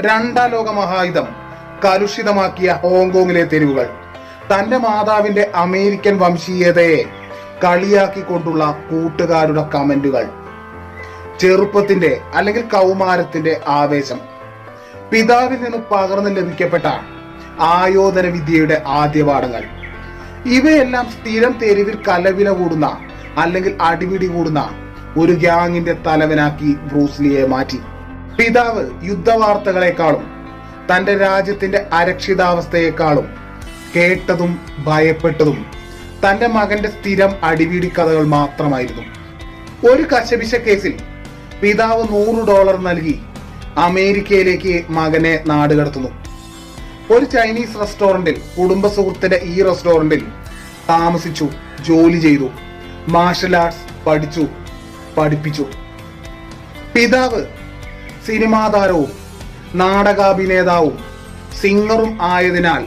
രണ്ടാം ലോക മഹായുധം കലുഷിതമാക്കിയ ഹോങ്കോങ്ങിലെ തെരുവുകൾ. തന്റെ മാതാവിന്റെ അമേരിക്കൻ വംശീയതയെ കളിയാക്കിക്കൊണ്ടുള്ള കൂട്ടുകാരുടെ കമന്റുകൾ. ചെറുപ്പത്തിന്റെ അല്ലെങ്കിൽ കൗമാരത്തിന്റെ ആവേശം. പിതാവിൽ നിന്ന് പകർന്നു ലഭിക്കപ്പെട്ട ആയോധന വിദ്യയുടെ ആദ്യപാഠങ്ങൾ. ഇവയെല്ലാം സ്ഥിരം തെരുവിൽ കലവില കൂടുന്ന അല്ലെങ്കിൽ അടിപിടി കൂടുന്ന ഒരു ഗ്യാങ്ങിന്റെ തലവനാക്കി ബ്രൂസ്ലിയെ മാറ്റി. പിതാവ് യുദ്ധവാർത്തകളെക്കാളും തന്റെ രാജ്യത്തിന്റെ അരക്ഷിതാവസ്ഥയെക്കാളും കേട്ടതും ഭയപ്പെട്ടതും തന്റെ മകന്റെ സ്ഥിരം അടിപിടി കഥകൾ മാത്രമായിരുന്നു. ഒരു കശപിശ കേസിൽ പിതാവ് നൂറ് ഡോളർ നൽകി അമേരിക്കയിലേക്ക് മകനെ നാടുകടത്തുന്നു ഒരു ചൈനീസ് റെസ്റ്റോറന്റിൽ കുടുംബ സുഹൃത്തിന്റെ ഈ റെസ്റ്റോറന്റിൽ താമസിച്ചു ജോലി ചെയ്തു മാർഷൽ ആർട്സ് പഠിച്ചു പഠിപ്പിച്ചു. പിതാവ് സിനിമാ താരവും നാടകാഭിനേതാവും സിംഗറും ആയതിനാൽ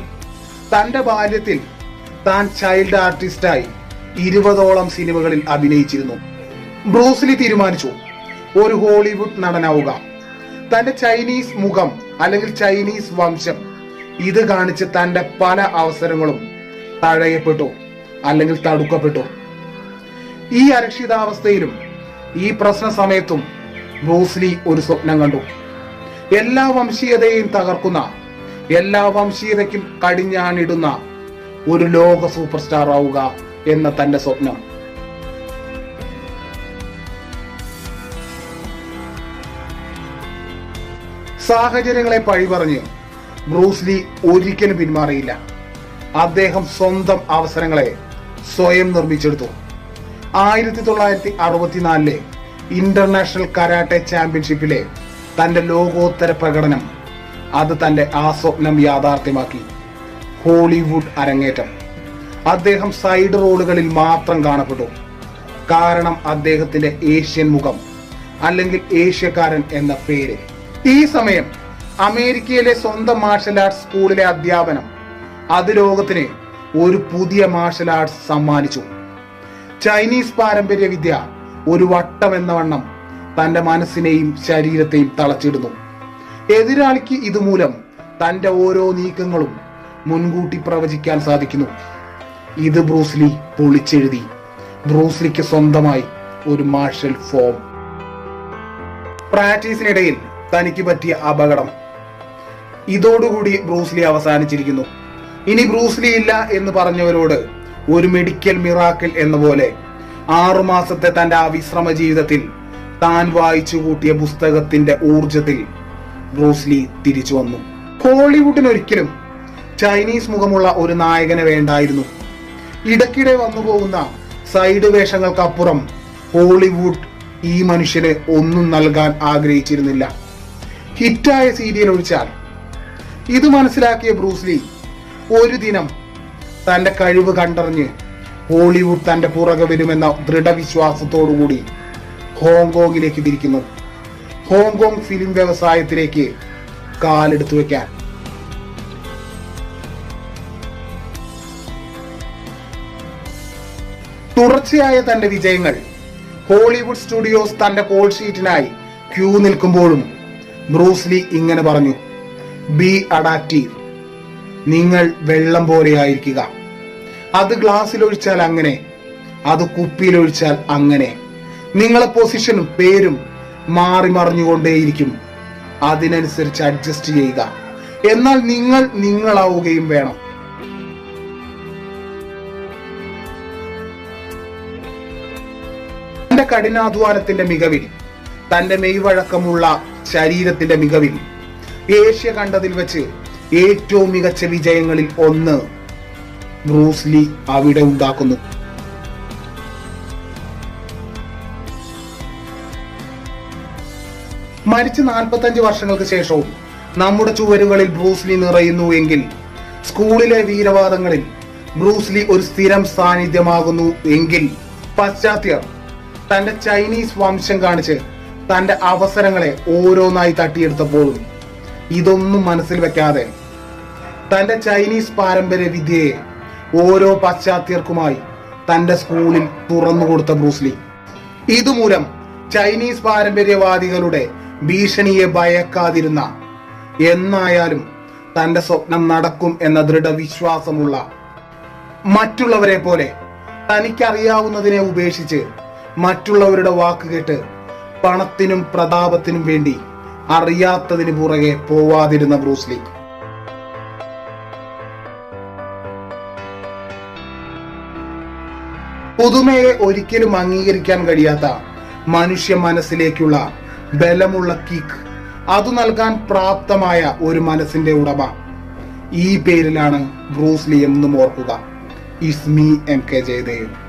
തന്റെ ബാല്യത്തിൽ താൻ ചൈൽഡ് ആർട്ടിസ്റ്റായി ഇരുപതോളം സിനിമകളിൽ അഭിനയിച്ചിരുന്നു. ബ്രൂസ്ലി തീരുമാനിച്ചു ഒരു ഹോളിവുഡ് നടനാവുക. തന്റെ ചൈനീസ് മുഖം അല്ലെങ്കിൽ ചൈനീസ് വംശം ഇത് കാണിച്ച് തന്റെ പല അവസരങ്ങളും തഴയപ്പെട്ടു അല്ലെങ്കിൽ തടുക്കപ്പെട്ടു. ഈ അരക്ഷിതാവസ്ഥയിലും ഈ പ്രശ്ന സമയത്തും ബ്രൂസ്ലി ഒരു സ്വപ്നം കണ്ടു. എല്ലാ വംശീയതയെയും തകർക്കുന്ന എല്ലാ വംശീയതയ്ക്കും കടിഞ്ഞാണിടുന്ന ഒരു ലോക സൂപ്പർ സ്റ്റാർ ആവുക എന്ന തന്റെ സ്വപ്നം. സാഹചര്യങ്ങളെ പഴിപറഞ്ഞ് ബ്രൂസ്ലി ഒരിക്കലും പിന്മാറിയില്ല. അദ്ദേഹം സ്വന്തം അവസരങ്ങളെ സ്വയം നിർമ്മിച്ചെടുത്തു. ആയിരത്തി തൊള്ളായിരത്തി അറുപത്തിനാലിലെ ഇന്റർനാഷണൽ കരാട്ടെ ചാമ്പ്യൻഷിപ്പിലെ തന്റെ ലോകോത്തര പ്രകടനം അത് തന്റെ ആ സ്വപ്നം യാഥാർത്ഥ്യമാക്കി. ഹോളിവുഡ് അരങ്ങേറ്റം. അദ്ദേഹം സൈഡ് റോളുകളിൽ മാത്രം കാണപ്പെട്ടു. കാരണം അദ്ദേഹത്തിന്റെ ഏഷ്യൻ മുഖം അല്ലെങ്കിൽ ഏഷ്യക്കാരൻ എന്ന പേര്. ഈ സമയം അമേരിക്കയിലെ സ്വന്തം മാർഷൽ ആർട്സ് സ്കൂളിലെ അധ്യാപനം അത് ലോകത്തിന് ഒരു പുതിയ മാർഷൽ ആർട്സ് സമ്മാനിച്ചു. ചൈനീസ് പാരമ്പര്യ വിദ്യ ഒരു വട്ടം എന്ന വണ്ണം തന്റെ മനസ്സിനെയും ശരീരത്തെയും തളച്ചിടുന്നു. എതിരാളിക്ക് ഇതുമൂലം തന്റെ ഓരോ നീക്കങ്ങളും മുൻകൂട്ടി പ്രവചിക്കാൻ സാധിക്കുന്നു. ഇത് ബ്രൂസ്ലി പൊളിച്ചെഴുതി. ബ്രൂസ്ലിക്ക് സ്വന്തമായി ഒരു മാർഷൽ ഫോം. പ്രാക്ടീസിനിടയിൽ തനിക്ക് പറ്റിയ അപകടം. ഇതോടുകൂടി ബ്രൂസ്ലി അവസാനിച്ചിരിക്കുന്നു. ഇനി ബ്രൂസ്ലി ഇല്ല എന്ന് പറഞ്ഞവരോട് ഒരു മെഡിക്കൽ മിറാക്കിൾ എന്ന പോലെ ആറുമാസത്തെ തന്റെ വിശ്രമ ജീവിതത്തിൽ താൻ വായിച്ചു കൂട്ടിയ പുസ്തകത്തിന്റെ ഊർജത്തിൽ ബ്രൂസ്ലി തിരിച്ചു വന്നു. ഹോളിവുഡിന് ഒരിക്കലും ചൈനീസ് മുഖമുള്ള ഒരു നായകനെ വേണ്ടായിരുന്നു. ഇടയ്ക്കിടെ വന്നു പോകുന്ന സൈഡ് വേഷങ്ങൾക്കപ്പുറം ഹോളിവുഡ് ഈ മനുഷ്യന് ഒന്നും നൽകാൻ ആഗ്രഹിച്ചിരുന്നില്ല. ഹിറ്റായ സീരിയൽ ഒഴിച്ചാൽ ഇത് മനസ്സിലാക്കിയ ബ്രൂസ്ലി ഒരു ദിനം തന്റെ കഴിവ് കണ്ടറിഞ്ഞ് ഹോളിവുഡ് തന്റെ പുറകെ വരുമെന്ന ദൃഢവിശ്വാസത്തോടുകൂടി ഹോങ്കോങ്ങിലേക്ക് തിരിക്കുന്നു. ഹോങ്കോങ് ഫിലിം വ്യവസായത്തിലേക്ക് കാലെടുത്തു വെക്കാൻ. തുടർച്ചയായ തന്റെ വിജയങ്ങൾ ഹോളിവുഡ് സ്റ്റുഡിയോസ് തന്റെ കോൾ ഷീറ്റിനായി ക്യൂ നിൽക്കുമ്പോഴും ബ്രൂസ്ലി ഇങ്ങനെ പറഞ്ഞു ബി അഡാക്റ്റീവ് നിങ്ങൾ വെള്ളം പോലെയായിരിക്കുക അത് ഗ്ലാസ്സിൽ ഒഴിച്ചാൽ അങ്ങനെ അത് കുപ്പിയിൽ ഒഴിച്ചാൽ അങ്ങനെ. നിങ്ങളെ പൊസിഷനും പേരും മാറി മറിഞ്ഞുകൊണ്ടേയിരിക്കും. അതിനനുസരിച്ച് അഡ്ജസ്റ്റ് ചെയ്യുക. എന്നാൽ നിങ്ങൾ നിങ്ങളാവുകയും വേണം. തന്റെ കഠിനാധ്വാനത്തിന്റെ മികവിൽ തന്റെ മെയ്വഴക്കമുള്ള ശരീരത്തിന്റെ മികവിൽ ഏഷ്യ കണ്ടതിൽ വെച്ച് ഏറ്റവും മികച്ച വിജയങ്ങളിൽ ഒന്ന് ബ്രൂസ്ലി അവിടെ ഉണ്ടാക്കുന്നു. മരിച്ച് നാൽപ്പത്തഞ്ച് വർഷങ്ങൾക്ക് ശേഷവും നമ്മുടെ ചുവരുകളിൽ ബ്രൂസ്ലി നിറയുന്നു എങ്കിൽ സ്കൂളിലെ വീരവാദങ്ങളിൽ ബ്രൂസ്ലി ഒരു സ്ഥിരം സാന്നിധ്യമാകുന്നു എങ്കിൽ പാശ്ചാത്യർ തന്റെ ചൈനീസ് വംശം കാണിച്ച് തന്റെ അവസരങ്ങളെ ഓരോന്നായി തട്ടിയെടുത്തപ്പോഴും ഇതൊന്നും മനസ്സിൽ വെക്കാതെ തന്റെ ചൈനീസ് പാരമ്പര്യ വിദ്യയെ ഓരോ പാശ്ചാത്യർക്കുമായി തന്റെ സ്കൂളിൽ തുറന്നു കൊടുത്ത ബ്രൂസ്ലി ഇതുമൂലം ചൈനീസ് പാരമ്പര്യവാദികളുടെ ഭീഷണിയെ ഭയക്കാതിരുന്ന എന്നായാലും തന്റെ സ്വപ്നം നടക്കും എന്ന ദൃഢവിശ്വാസമുള്ള മറ്റുള്ളവരെ പോലെ തനിക്കറിയാവുന്നതിനെ ഉപേക്ഷിച്ച് മറ്റുള്ളവരുടെ വാക്ക് കേട്ട് പണത്തിനും പ്രതാപത്തിനും വേണ്ടി അറിയാത്തതിന് പുറകെ പോവാതിരുന്ന ബ്രൂസ്ലി പുതുമയെ ഒരിക്കലും അംഗീകരിക്കാൻ കഴിയാത്ത മനുഷ്യ മനസ്സിലേക്കുള്ള ബലമുള്ള കിക്ക്. അത് നൽകാൻ പ്രാപ്തമായ ഒരു മനസ്സിന്റെ ഉടമ. ഈ പേരിലാണ് ബ്രൂസ്ലി എന്നും ഓർക്കുക. ഇസ്മി എം കെ ജയദേവ്